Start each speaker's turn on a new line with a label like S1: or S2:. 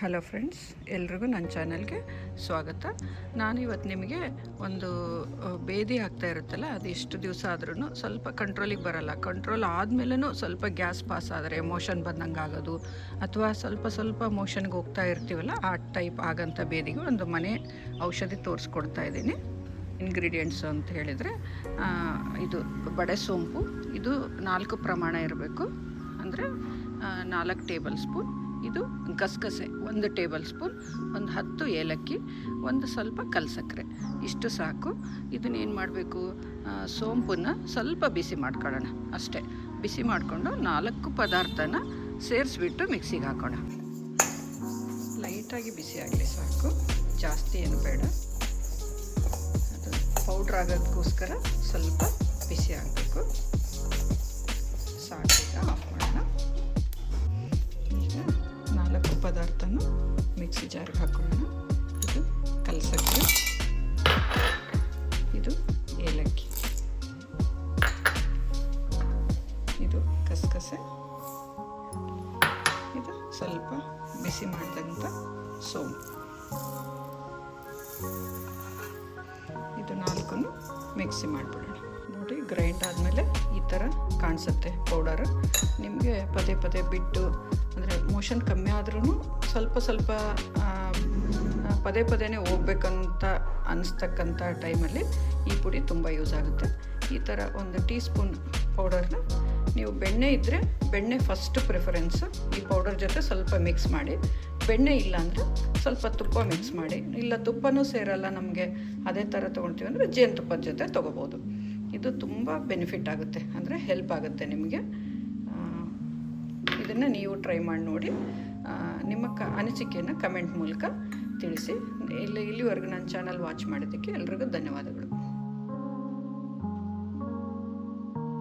S1: Hello friends, ಎಲ್ರಿಗೂ ನನ್ನ ಚಾನಲ್ಗೆ ಸ್ವಾಗತ. ನಾನು ಇವತ್ತು ನಿಮಗೆ ಒಂದು ಬೇದಿ ಆಗ್ತಾ ಇರುತ್ತಲ್ಲ, ಅದು ಎಷ್ಟು ದಿವಸ ಆದ್ರೂ ಸ್ವಲ್ಪ ಕಂಟ್ರೋಲಿಗೆ ಬರಲ್ಲ. ಕಂಟ್ರೋಲ್ ಆದಮೇಲೂ ಸ್ವಲ್ಪ ಗ್ಯಾಸ್ ಪಾಸ್ ಆದರೆ ಮೋಷನ್ ಬಂದಂಗೆ ಆಗೋದು, ಅಥವಾ ಸ್ವಲ್ಪ ಸ್ವಲ್ಪ ಮೋಷನ್ಗೆ ಹೋಗ್ತಾ ಇರ್ತೀವಲ್ಲ, ಆ ಟೈಪ್ ಆಗಂಥ ಬೇದಿಗೆ ಒಂದು ಮನೆ ಔಷಧಿ ತೋರಿಸ್ಕೊಡ್ತಾ ಇದ್ದೀನಿ. ಇಂಗ್ರೀಡಿಯೆಂಟ್ಸ್ ಅಂತ ಹೇಳಿದರೆ ಇದು ಬಡೆ ಸೋಂಪು, ಇದು ನಾಲ್ಕು ಪ್ರಮಾಣ ಇರಬೇಕು. ಅಂದರೆ ನಾಲ್ಕು ಟೇಬಲ್ ಸ್ಪೂನ್ ಇದು ಗಸಗಸೆ, ಒಂದು ಟೇಬಲ್ ಸ್ಪೂನ್ ಒಂದು ಹತ್ತು ಏಲಕ್ಕಿ, ಒಂದು ಸ್ವಲ್ಪ ಕಲ್ಸಕ್ಕರೆ. ಇಷ್ಟು ಸಾಕು. ಇದನ್ನ ಏನು ಮಾಡಬೇಕು ಸೋಂಪನ್ನು ಸ್ವಲ್ಪ ಬಿಸಿ ಮಾಡ್ಕೊಳ್ಳೋಣ. ಅಷ್ಟೇ. ಬಿಸಿ ಮಾಡಿಕೊಂಡು ನಾಲ್ಕು ಪದಾರ್ಥನ ಸೇರಿಸ್ಬಿಟ್ಟು ಮಿಕ್ಸಿಗೆ ಹಾಕೋಣ. ಲೈಟಾಗಿ ಬಿಸಿ ಆಗಲಿ ಸಾಕು. ಜಾಸ್ತಿ ಏನು ಬೇಡ. ಅದು ಪೌಡ್ರ್ ಆಗೋದಕ್ಕೋಸ್ಕರ ಸ್ವಲ್ಪ ಇದು ಇದು ಸ್ವಲ್ಪ ಬಿಸಿ ಮಾಡಿದಂಥ ಸೋಂಪು ಇದು ನಾಲ್ಕನ್ನು ಮಿಕ್ಸಿ ಮಾಡಿಬಿಡೋಣ. ನೋಡಿ ಗ್ರೈಂಡ್ ಆದಮೇಲೆ ಈ ಥರ ಕಾಣಿಸುತ್ತೆ ಪೌಡರ್ ನಿಮಗೆ ಪದೇ ಪದೇ ಬಿಟ್ಟು, ಅಂದರೆ ಮೋಷನ್ ಕಮ್ಮಿ ಆದ್ರೂ ಸ್ವಲ್ಪ ಸ್ವಲ್ಪ ಪದೇ ಪದೇನೇ ಹೋಗ್ಬೇಕಂತ ಅನಿಸ್ತಕ್ಕಂಥ ಟೈಮಲ್ಲಿ ಈ ಪುಡಿ ತುಂಬ ಯೂಸ್ ಆಗುತ್ತೆ. ಈ ಥರ ಒಂದು ಟೀ ಸ್ಪೂನ್ ಪೌಡರ್ನ ನೀವು ಬೆಣ್ಣೆ ಇದ್ದರೆ ಬೆಣ್ಣೆ ಫಸ್ಟ್ ಪ್ರಿಫರೆನ್ಸು ಈ ಪೌಡರ್ ಜೊತೆ ಸ್ವಲ್ಪ ಮಿಕ್ಸ್ ಮಾಡಿ. ಬೆಣ್ಣೆ ಇಲ್ಲ ಅಂದರೆ ಸ್ವಲ್ಪ ತುಪ್ಪ ಮಿಕ್ಸ್ ಮಾಡಿ. ಇಲ್ಲ, ತುಪ್ಪನೂ ಸೇರಲ್ಲ ನಮಗೆ. ಅದೇ ಥರ ತೊಗೊಳ್ತೀವಿ ಅಂದರೆ ಜೇನುತುಪ್ಪದ ಜೊತೆ ತೊಗೋಬೋದು. ಇದು ತುಂಬ ಬೆನಿಫಿಟ್ ಆಗುತ್ತೆ. ಅಂದರೆ ಹೆಲ್ಪ್ ಆಗುತ್ತೆ ನಿಮಗೆ. ಇದನ್ನು ನೀವು ಟ್ರೈ ಮಾಡಿ ನೋಡಿ. ನಿಮ್ಮ ಕ, ಅನಿಸಿಕೆಯನ್ನು ಕಮೆಂಟ್ ಮೂಲಕ ತಿಳಿಸಿ. ಇಲ್ಲಿ, ಇಲ್ಲಿವರೆಗೂ ನನ್ನ ಚಾನಲ್ ವಾಚ್ ಮಾಡಿದ್ದಕ್ಕೆ ಎಲ್ರಿಗೂ ಧನ್ಯವಾದಗಳು.